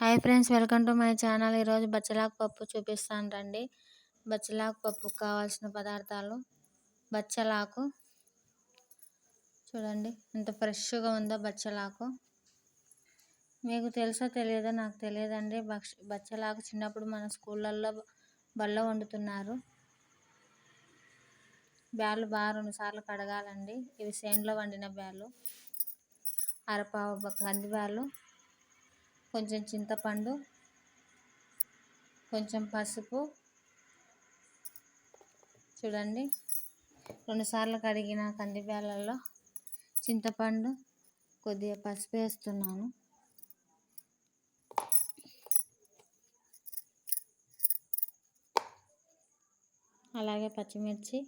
Hi friends welcome to my channel. ఈరోజు బచ్చలాకు పప్పు చూపిస్తాను రండి బచ్చలాకు పప్పుకు కావాల్సిన పదార్థాలు. బచ్చలాకు. చూడండి ఎంత ఫ్రెష్గా ఉందో బచ్చలాకు. మీకు తెలుసో తెలియదో నాకు తెలియదండి. బచ్చలాకు చిన్నప్పుడు మన స్కూళ్ళల్లో బల్ల వండుతున్నారు. బ్యాళ్ళు బాగా రెండుసార్లు కడగాలండి. ఇవి సేన్లో వండిన బ్యాళ్ళు. అరపావు కంది బ్యాళ్ళు. కొంచెం చింతపండు కొంచెం పసుపు. చూడండి రెండుసార్లు కడిగిన కందిబ్యాలలో చింతపండు కొద్దిగా పసుపు వేస్తున్నాను. అలాగే పచ్చిమిర్చి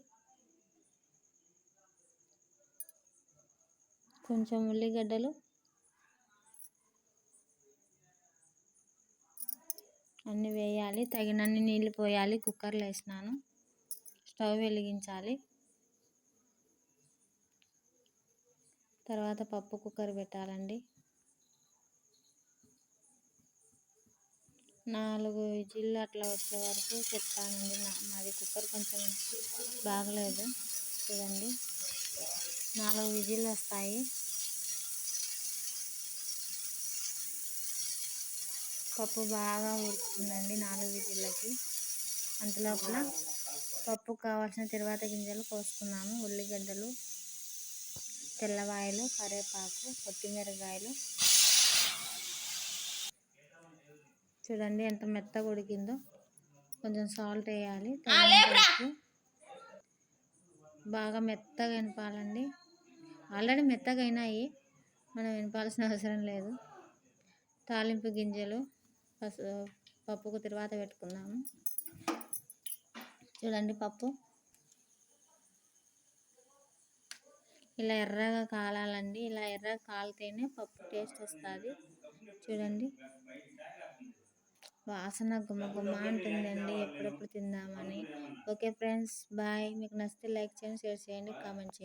కొంచెం ఉల్లిగడ్డలు అన్నీ వేయాలి తగినన్ని నీళ్ళు పోయాలి కుక్కర్లో వేసినాను. స్టవ్ వెలిగించాలి. తర్వాత పప్పు కుక్కర్ పెట్టాలండి. నాలుగు విజిల్లు అట్లా వచ్చే వరకు చెప్తానండి మాది కుక్కర్ కొంచెం బాగలేదు. చూడండి. నాలుగు విజిల్లు వస్తాయి. పప్పు బాగా ఉడుకుతుందండి నాలుగు విజిల్లకి. అంతలోపల పప్పు కావాల్సిన తర్వాత గింజలు కోసుకున్నాము. ఉల్లిగడ్డలు తెల్లవాయలు కరివేపాకు కొత్తిమీరకాయలు చూడండి ఎంత మెత్తగా ఉడికిందో. కొంచెం సాల్ట్ వేయాలి. బాగా మెత్తగా వినపాలండి. ఆల్రెడీ మెత్తగా అయినాయి. మనం వినపాల్సిన అవసరం లేదు. తాలింపు గింజలు పప్పుకు తర్వాత పెట్టుకుందాము. చూడండి పప్పు. ఇలా ఎర్రగా కాలాలండి. ఇలా ఎర్రగా కాలితేనే పప్పు టేస్ట్ వస్తుంది. చూడండి. వాసన గుమ్మ గుమ్మ అంటుందండి. ఎప్పుడెప్పుడు తిందామని. Okay friends bye. మీకు నచ్చితే లైక్ చేయండి షేర్ చేయండి కామెంట్ చేయండి.